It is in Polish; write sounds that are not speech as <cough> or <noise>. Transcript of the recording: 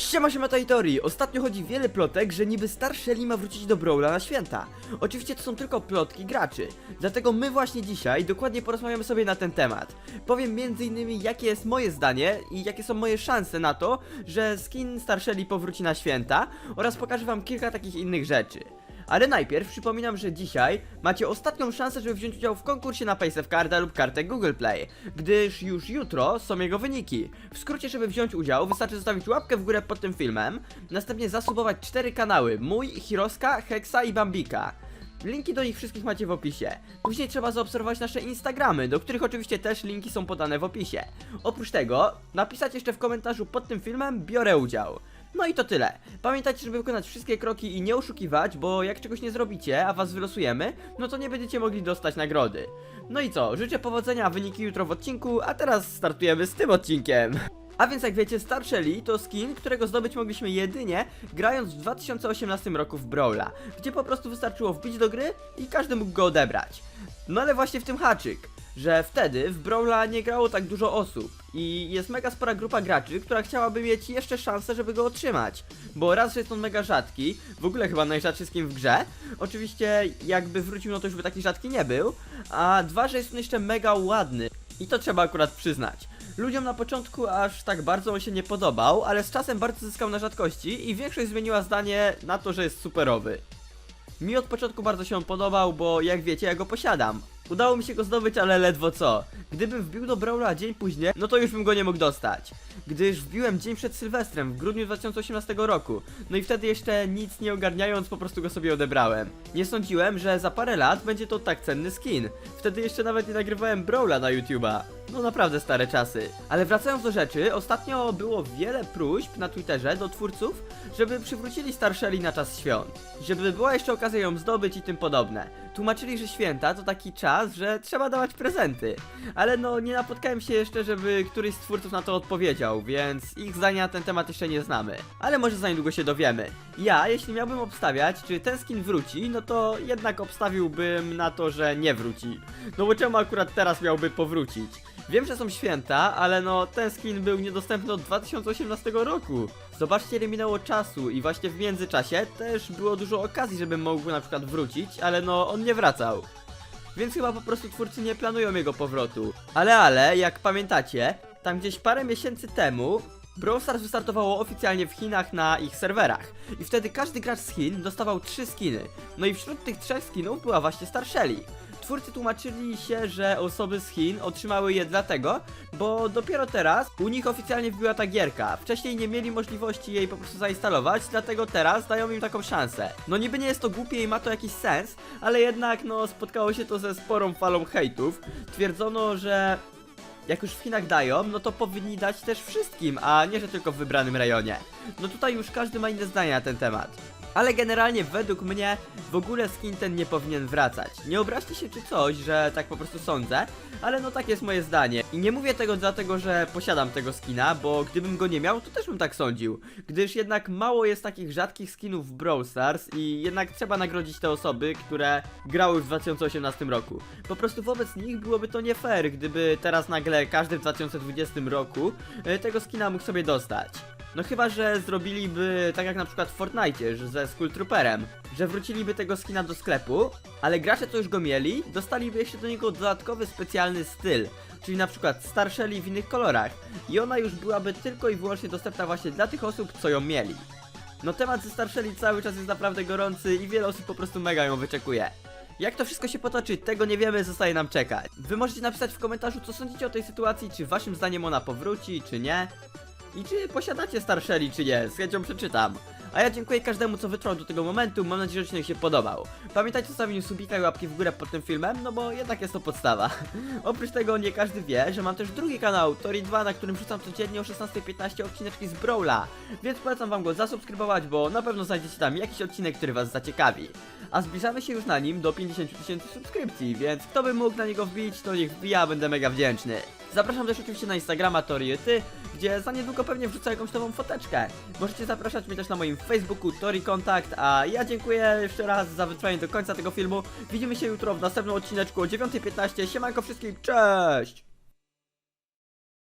Siema, siema, Tori. Ostatnio chodzi wiele plotek, że niby Star Shelly ma wrócić do Brawla na święta. Oczywiście to są tylko plotki graczy. Dlatego my właśnie dzisiaj dokładnie porozmawiamy sobie na ten temat. Powiem m.in. jakie jest moje zdanie i jakie są moje szanse na to, że skin Star Shelly powróci na święta oraz pokażę wam kilka takich innych rzeczy. Ale najpierw przypominam, że dzisiaj macie ostatnią szansę, żeby wziąć udział w konkursie na Paysafe Carda lub kartę Google Play, gdyż już jutro są jego wyniki. W skrócie, żeby wziąć udział, wystarczy zostawić łapkę w górę pod tym filmem, następnie zasubować cztery kanały, mój, Hiroska, Hexa i Bambika. Linki do nich wszystkich macie w opisie. Później trzeba zaobserwować nasze Instagramy, do których oczywiście też linki są podane w opisie. Oprócz tego, napisać jeszcze w komentarzu pod tym filmem biorę udział. No i to tyle. Pamiętajcie, żeby wykonać wszystkie kroki i nie oszukiwać, bo jak czegoś nie zrobicie, a was wylosujemy, no to nie będziecie mogli dostać nagrody. No i co, życzę powodzenia, wyniki jutro w odcinku, a teraz startujemy z tym odcinkiem. A więc jak wiecie, Star Shelly to skin, którego zdobyć mogliśmy jedynie grając w 2018 roku w Brawla, gdzie po prostu wystarczyło wbić do gry i każdy mógł go odebrać. No ale właśnie w tym haczyk, że wtedy w Brawla nie grało tak dużo osób i jest mega spora grupa graczy, która chciałaby mieć jeszcze szansę, żeby go otrzymać. Bo raz, że jest on mega rzadki, w ogóle chyba najrzadszy skin w grze, oczywiście jakby wrócił, no to już by taki rzadki nie był, a dwa, że jest on jeszcze mega ładny i to trzeba akurat przyznać. Ludziom na początku aż tak bardzo on się nie podobał, ale z czasem bardzo zyskał na rzadkości i większość zmieniła zdanie na to, że jest superowy. Mi od początku bardzo się on podobał, bo jak wiecie, ja go posiadam. Udało mi się go zdobyć, ale ledwo co. Gdybym wbił do Brawla dzień później, no to już bym go nie mógł dostać. Gdyż wbiłem dzień przed Sylwestrem, w grudniu 2018 roku. No i wtedy jeszcze nic nie ogarniając, po prostu go sobie odebrałem. Nie sądziłem, że za parę lat będzie to tak cenny skin. Wtedy jeszcze nawet nie nagrywałem Brawla na YouTube'a. No naprawdę stare czasy. Ale wracając do rzeczy, ostatnio było wiele próśb na Twitterze do twórców, żeby przywrócili Star Shelly na czas świąt. Żeby była jeszcze okazja ją zdobyć i tym podobne. Tłumaczyli, że święta to taki czas, że trzeba dawać prezenty. Ale no nie napotkałem się jeszcze, żeby któryś z twórców na to odpowiedział, więc ich zdania na ten temat jeszcze nie znamy. Ale może za niedługo się dowiemy. Ja, jeśli miałbym obstawiać, czy ten skin wróci, no to jednak obstawiłbym na to, że nie wróci. No bo czemu akurat teraz miałby powrócić? Wiem, że są święta, ale no ten skin był niedostępny od 2018 roku. Zobaczcie ile minęło czasu i właśnie w międzyczasie też było dużo okazji, żebym mógł na przykład wrócić, ale no on nie wracał. Więc chyba po prostu twórcy nie planują jego powrotu. Ale ale, jak pamiętacie, tam gdzieś parę miesięcy temu Brawl Stars wystartowało oficjalnie w Chinach na ich serwerach. I wtedy każdy gracz z Chin dostawał trzy skiny. No i wśród tych trzech skinów była właśnie Star Shelly. Twórcy tłumaczyli się, że osoby z Chin otrzymały je dlatego, bo dopiero teraz u nich oficjalnie wbiła ta gierka. Wcześniej nie mieli możliwości jej po prostu zainstalować, dlatego teraz dają im taką szansę. No niby nie jest to głupie i ma to jakiś sens, ale jednak no spotkało się to ze sporą falą hejtów. Twierdzono, że jak już w Chinach dają, no to powinni dać też wszystkim, a nie, że tylko w wybranym rejonie. No tutaj już każdy ma inne zdanie na ten temat. Ale generalnie według mnie w ogóle skin ten nie powinien wracać. Nie obraźcie się czy coś, że tak po prostu sądzę, ale no tak jest moje zdanie. I nie mówię tego dlatego, że posiadam tego skina, bo gdybym go nie miał, to też bym tak sądził. Gdyż jednak mało jest takich rzadkich skinów w Brawl Stars i jednak trzeba nagrodzić te osoby, które grały w 2018 roku. Po prostu wobec nich byłoby to nie fair, gdyby teraz nagle każdy w 2020 roku e, tego skina mógł sobie dostać. No chyba, że zrobiliby tak jak na przykład w Fortnite, ze Skull Trooperem, że wróciliby tego skina do sklepu, ale gracze co już go mieli, dostaliby jeszcze do niego dodatkowy specjalny styl, czyli na przykład Star Shelly w innych kolorach i ona już byłaby tylko i wyłącznie dostępna właśnie dla tych osób, co ją mieli. No temat ze Star Shelly cały czas jest naprawdę gorący i wiele osób po prostu mega ją wyczekuje. Jak to wszystko się potoczy, tego nie wiemy, zostaje nam czekać. Wy możecie napisać w komentarzu, co sądzicie o tej sytuacji, czy waszym zdaniem ona powróci, czy nie. I czy posiadacie Star Shelly, czy nie? Z chęcią przeczytam. A ja dziękuję każdemu, co wytrwał do tego momentu. Mam nadzieję, że odcinek się podobał. Pamiętajcie o zostawieniu subika i łapki w górę pod tym filmem, no bo jednak jest to podstawa. <laughs> Oprócz tego nie każdy wie, że mam też drugi kanał, Tori 2, na którym wrzucam codziennie o 16.15 odcineczki z Brawla. Więc polecam wam go zasubskrybować, bo na pewno znajdziecie tam jakiś odcinek, który was zaciekawi. A zbliżamy się już na nim do 50 tysięcy subskrypcji, więc kto by mógł na niego wbić, to niech wbija, będę mega wdzięczny. Zapraszam też oczywiście na Instagrama Toriety, gdzie za niedługo pewnie wrzucę jakąś nową foteczkę. Możecie zapraszać mnie też na moim Facebooku Tori Kontakt, a ja dziękuję jeszcze raz za wytrwanie do końca tego filmu. Widzimy się jutro w następnym odcineczku o 9.15. Siemanko wszystkim, cześć!